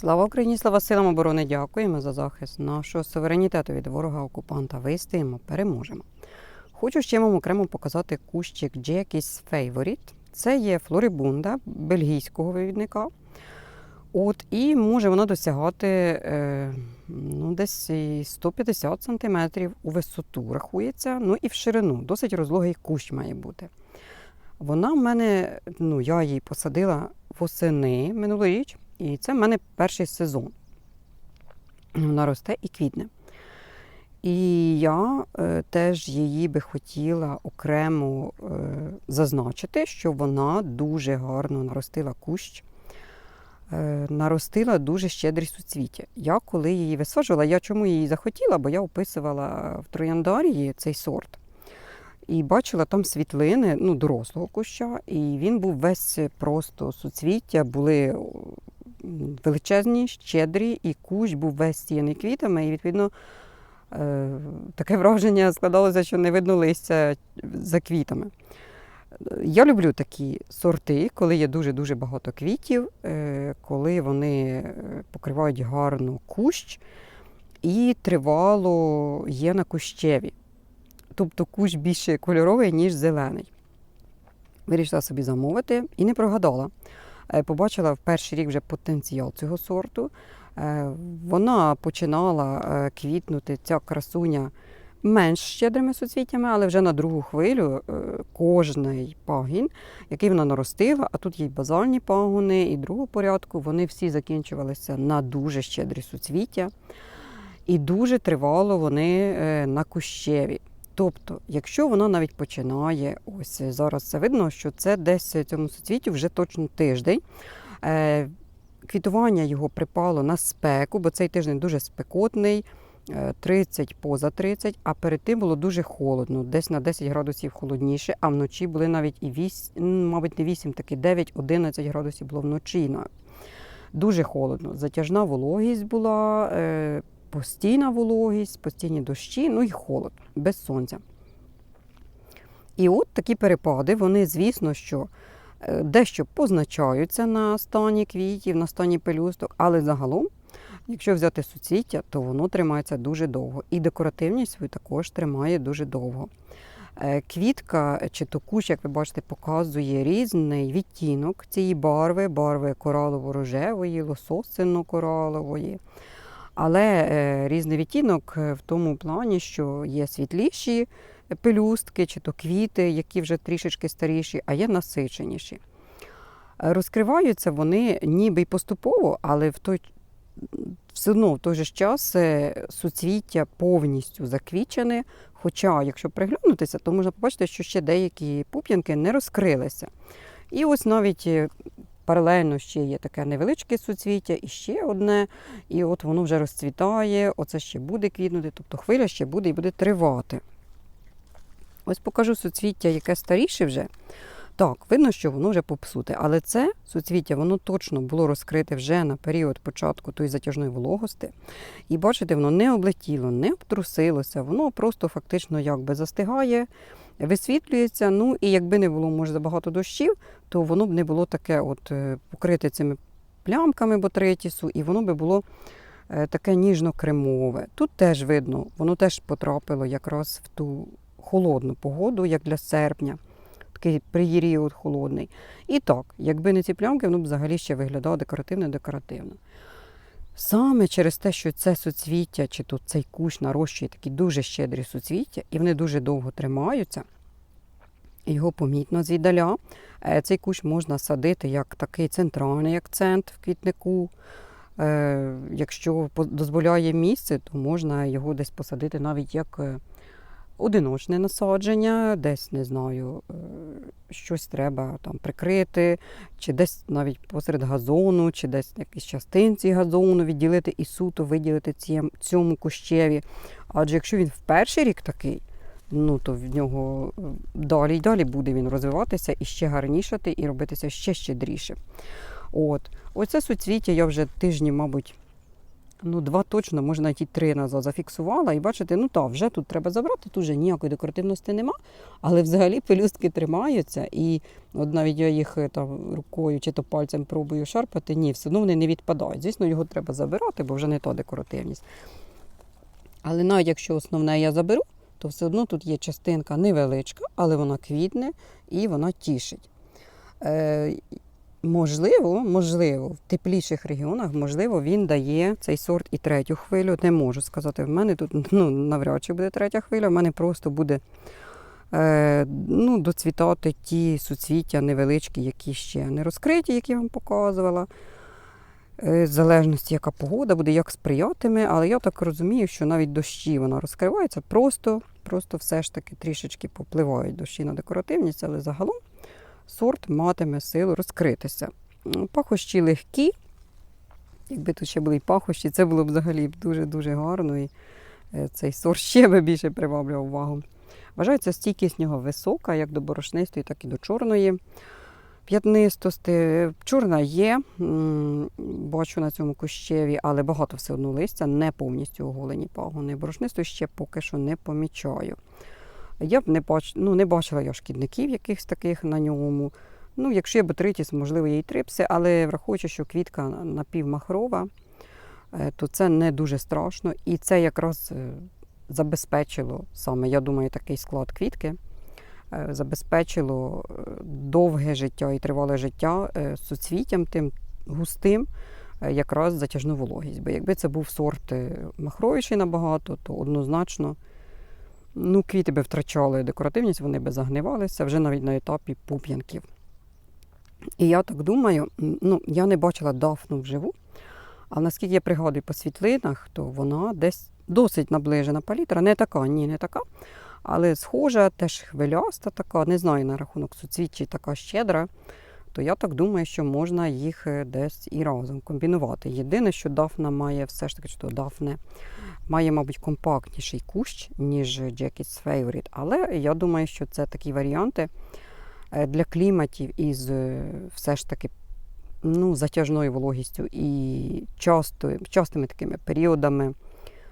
Слава Україні, слава силам оборони! Дякуємо за захист нашого суверенітету від ворога-окупанта. Вистоїмо, переможемо. Хочу ще вам окремо показати кущик Jackie's Favorite. Це є флорибунда бельгійського вивідника. От, і може вона досягати е, ну, десь 150 см у висоту рахується, ну і в ширину. Досить розлогий кущ має бути. Вона в мене, ну, я її посадила восени минулоріч, і це в мене перший сезон. Вона росте і квітне. І я е, теж її би хотіла окремо е, зазначити, що вона дуже гарно наростила кущ, е, наростила дуже щедрі суцвіття. Я коли її висаджувала, я чому її захотіла, бо я описувала в трояндарії цей сорт. І бачила там світлини ну, дорослого куща, і він був весь просто суцвіття, були величезні, щедрі, і кущ був весь сіяний квітами, і відповідно. Е, Таке враження складалося, що не видно листя за квітами. Я люблю такі сорти, коли є дуже-дуже багато квітів, е, коли вони е, покривають гарно кущ і тривало є на кущеві. Тобто кущ більше кольоровий, ніж зелений. Вирішила собі замовити і не прогадала. Е, Побачила в перший рік вже потенціал цього сорту. Е, Вона починала е, квітнути, ця красуня менш щедрими суцвіттями, але вже на другу хвилю кожний пагін, який вона наростила, а тут є й базальні пагони, і другого порядку, вони всі закінчувалися на дуже щедрі суцвіття. І дуже тривало вони на кущеві. Тобто, якщо вона навіть починає, ось зараз це видно, що це десь цьому суцвіттю вже точно тиждень. Е, Квітування його припало на спеку, бо цей тиждень дуже спекотний, е, 30 поза 30, а перед тим було дуже холодно, десь на 10 градусів холодніше, а вночі були навіть і 8, мабуть, не 8, таки 9-11 градусів було вночі. Дуже холодно. Затяжна вологість була, е, постійна вологість, постійні дощі, ну і холод, без сонця. І от такі перепади, вони, звісно, що е, дещо позначаються на стані квітів, на стані пелюсток, але загалом, якщо взяти суцвіття, то воно тримається дуже довго. І декоративність свою також тримає дуже довго. Е, Квітка чи то кущ, як ви бачите, показує різний відтінок цієї барви, барви коралово-рожевої, лососино-коралової. Але е, різний відтінок е, в тому плані, що є світліші пелюстки чи то квіти, які вже трішечки старіші, а є насиченіші. Розкриваються вони ніби й поступово, але в той, все одно в той же час е, суцвіття повністю заквічене. Хоча, якщо приглянутися, то можна побачити, що ще деякі пуп'янки не розкрилися. І ось навіть паралельно ще є таке невеличке суцвіття, і ще одне, і от воно вже розцвітає, оце ще буде квітнути, тобто хвиля ще буде і буде тривати. Ось покажу суцвіття, яке старіше вже. Так, видно, що воно вже попсуте, але це суцвіття воно точно було розкрите вже на період початку тої затяжної вологости. І бачите, воно не облетіло, не обтрусилося, воно просто фактично якби застигає, висвітлюється. Ну і якби не було, може, забагато дощів, то воно б не було таке от е, покрите цими плямками ботритісу, і воно би було е, таке ніжно-кремове. Тут теж видно, воно теж потрапило якраз в ту холодну погоду, як для серпня. Такий період холодний. І так, якби не ці плямки, воно б взагалі ще виглядало декоративно-декоративно. Саме через те, що це суцвіття, чи тут цей кущ нарощує такі дуже щедрі суцвіття, і вони дуже довго тримаються, його помітно звідаля. Е, Цей кущ можна садити як такий центральний акцент в квітнику. Е, Якщо дозволяє місце, то можна його десь посадити навіть як е, одиночне насадження, десь не знаю, е, щось треба там прикрити, чи десь навіть посеред газону, чи десь якісь частинці газону відділити і суто виділити цьому кущеві. Адже якщо він в перший рік такий, ну то в нього е, далі й далі буде він розвиватися і ще гарнішати, і робитися ще щедріше. От. Оце суцвіття я вже тижні, мабуть, Ну, два точно, може навіть і три назад зафіксувала. І бачите, ну так, вже тут треба забрати, тут вже ніякої декоративності нема, але взагалі пелюстки тримаються. І от навіть я їх е, там рукою чи то пальцем пробую шарпати, ні, все одно вони не відпадають. Звісно, його треба забирати, бо вже не та декоративність. Але навіть якщо основне я заберу, то все одно тут є частинка невеличка, але вона квітне і вона тішить. Е, можливо, можливо, в тепліших регіонах, можливо, він дає цей сорт і третю хвилю. Не можу сказати. В мене тут ну, навряд чи буде третя хвиля, в мене просто буде е, ну, доцвітати ті суцвіття невеличкі, які ще не розкриті, які я вам показувала. Е, В залежності, яка погода буде, як сприятиме, але я так розумію, що навіть дощі вона розкривається, просто, просто все ж таки трішечки попливають дощі на декоративність, але загалом сорт матиме силу розкритися. Пахощі легкі. Якби тут ще були й пахощі, це було б взагалі дуже-дуже гарно. І е, цей сорт ще би більше приваблював увагу. Вважається, стійкість нього висока, як до борошнистої, так і до чорної. П'ятнистости. Чорна є, бачу на цьому кущеві, але багато все одно листя, не повністю оголені пагони. Борошнистої ще поки що не помічаю. Я б не, бач... ну, не бачила я шкідників якихось таких на ньому. Ну, якщо є ботритіс, можливо, є і трипси, але враховуючи, що квітка напівмахрова, е, то це не дуже страшно. І це якраз е, забезпечило саме, я думаю, такий склад квітки. е, Забезпечило довге життя і тривале життя суцвіттям тим густим, якраз затяжну вологість. Бо якби це був сорт махровіший набагато, то однозначно ну, квіти би втрачали декоративність, вони би загнивалися вже навіть на етапі пуп'янків. І я так думаю, ну, я не бачила дафну вживу, але наскільки я пригадую по світлинах, то вона десь досить наближена палітра. Не така, ні, не така. Але схожа, теж хвиляста така, не знаю на рахунок суцвіт чи така щедра, то я так думаю, що можна їх е, десь і разом комбінувати. Єдине, що дафна має все ж таки, що дафне має, мабуть, компактніший кущ, ніж Jackie's Favorite. Але я думаю, що це такі варіанти е, для кліматів із е, все ж таки ну, затяжною вологістю і часто, частими такими періодами.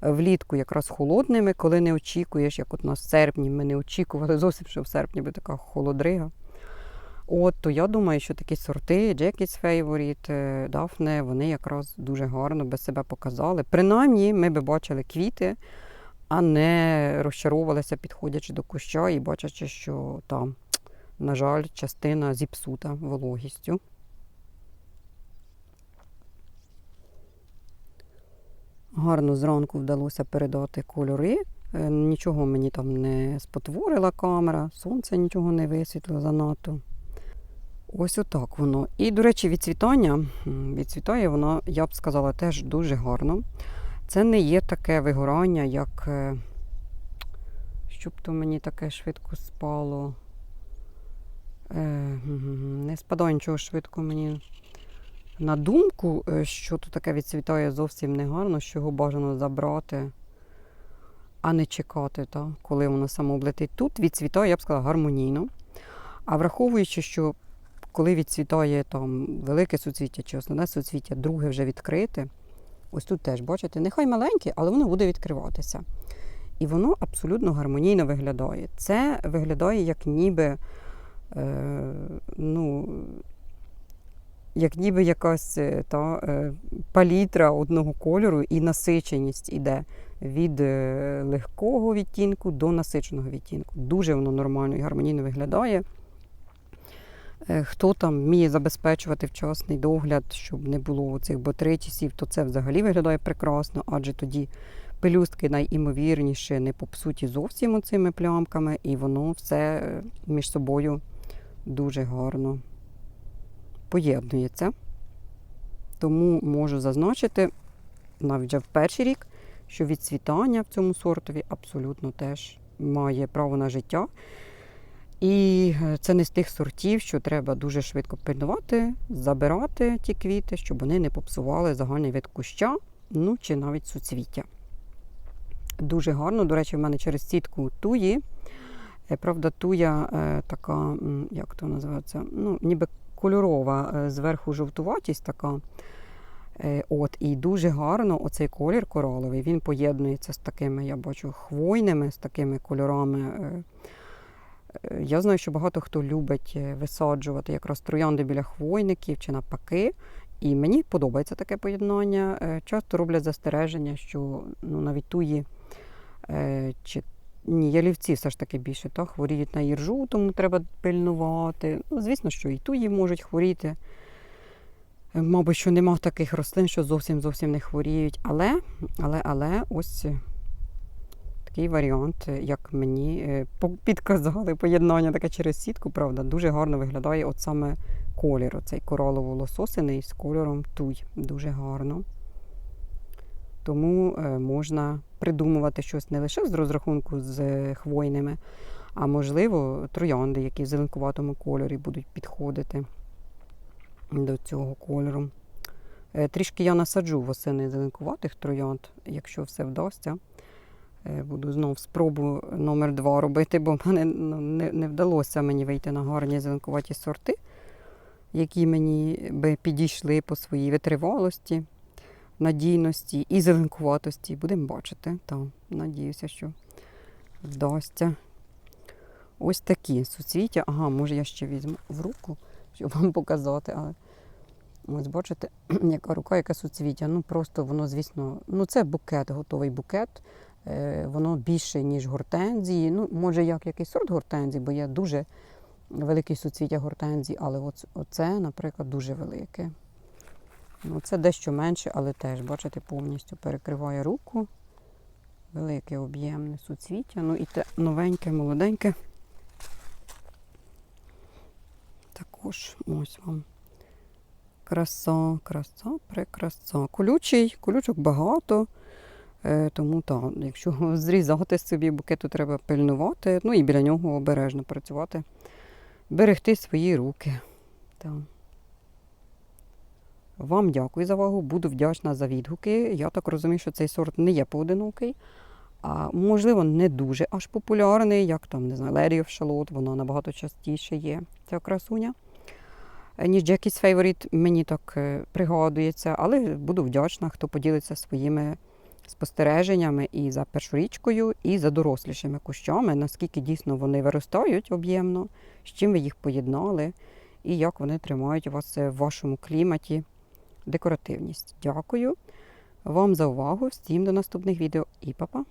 Влітку якраз холодними, коли не очікуєш, як от в серпні, ми не очікували зовсім, що в серпні буде така холодрига. От, то я думаю, що такі сорти, Jackie's Favorite, е, Daphne, вони якраз дуже гарно би себе показали. Принаймні, ми би бачили квіти, а не розчаровувалися, підходячи до куща і бачачи, що там, на жаль, частина зіпсута вологістю. Гарно зранку вдалося передати кольори. Е, Нічого мені там не спотворила камера, сонце нічого не висвітлило занадто. Ось отак воно. І, до речі, відцвітання, відцвітає воно, я б сказала, теж дуже гарно. Це не є таке вигорання, як е, щоб то мені таке швидко спало. Е, Не спадає нічого швидко мені на думку, е, що тут таке відцвітає зовсім негарно, що його бажано забрати, а не чекати, та, коли воно само облетить. Тут відцвітає, я б сказала, гармонійно. А враховуючи, що коли відцвітає там велике суцвіття чи основне суцвіття, друге вже відкрите, ось тут теж, бачите, нехай маленьке, але воно буде відкриватися. І воно абсолютно гармонійно виглядає. Це виглядає як ніби, е, ну, як ніби якась е, та, е, палітра одного кольору і насиченість іде від е, легкого відтінку до насиченого відтінку. Дуже воно нормально і гармонійно виглядає. Е, Хто там вміє забезпечувати вчасний догляд, щоб не було цих ботритісів, то це взагалі виглядає прекрасно, адже тоді пелюстки найімовірніше не попсуті зовсім цими плямками, і воно все е, між собою дуже гарно поєднується. Тому можу зазначити, навіть вже в перший рік, що відцвітання в цьому сортові абсолютно теж має право на життя. І е, це не з тих сортів, що треба дуже швидко пильнувати, забирати ті квіти, щоб вони не попсували загальний вид куща, ну чи навіть суцвіття. Дуже гарно, до речі, в мене через сітку туї. Е, Правда, туя е, така, як то називається, ну, ніби кольорова, зверху жовтуватість така. От, і дуже гарно оцей колір кораловий, він поєднується з такими, я бачу, хвойними, з такими кольорами. Я знаю, що багато хто любить е, висаджувати якраз троянди біля хвойників чи навпаки. І мені подобається таке поєднання. Е, Часто роблять застереження, що ну, навіть туї е, чи ні, ялівці все ж таки більше так, хворіють на іржу, тому треба пильнувати. Ну, звісно, що і туї можуть хворіти. Мабуть, що нема таких рослин, що зовсім зовсім не хворіють. Але, але, але ось такий варіант, як мені е, підказали, поєднання таке через сітку, правда, дуже гарно виглядає от саме колір, оцей коралово лососиний з кольором туй. Дуже гарно. Тому е, можна придумувати щось не лише з розрахунку з е, хвойними, а можливо, троянди, які в зеленкуватому кольорі будуть підходити до цього кольору. Трішки я насаджу восени зеленкуватих троянд, якщо все вдасться. Е, Буду знов спробу номер два робити, бо мене ну, не, не вдалося мені вийти на гарні зеленкуваті сорти, які мені би підійшли по своїй витривалості, надійності і зеленкуватості. Будемо бачити. Та, надіюся, що вдасться. Ось такі суцвіття. Ага, може я ще візьму в руку, щоб вам показати. Але ось бачите, яка рука, яке суцвіття. Ну просто воно, звісно, ну це букет, готовий букет. Е, Воно більше, ніж гортензії. Ну, може, як якийсь сорт гортензії, бо є дуже великі суцвіття гортензії, але оце, наприклад, дуже велике. Ну, це дещо менше, але теж, бачите, повністю перекриває руку. Велике об'ємне суцвіття. Ну і те новеньке, молоденьке. Також ось вам. Краса, краса, прекраса. Колючий, колючок багато. Е, тому так, якщо зрізати собі букет, то треба пильнувати. Ну і біля нього обережно працювати. Берегти свої руки. Так. Вам дякую за увагу. Буду вдячна за відгуки. Я так розумію, що цей сорт не є поодинокий, а можливо, не дуже аж популярний, як там, не знаю, Леріов Шалот, вона набагато частіше є, ця красуня. Е, Ніж Jackie's Favorite, мені так е, пригадується, але буду вдячна, хто поділиться своїми спостереженнями і за першорічкою, і за дорослішими кущами, наскільки дійсно вони виростають об'ємно, з чим ви їх поєднали, і як вони тримають вас в вашому кліматі декоративність. Дякую вам за увагу. Всім до наступних відео і па-па!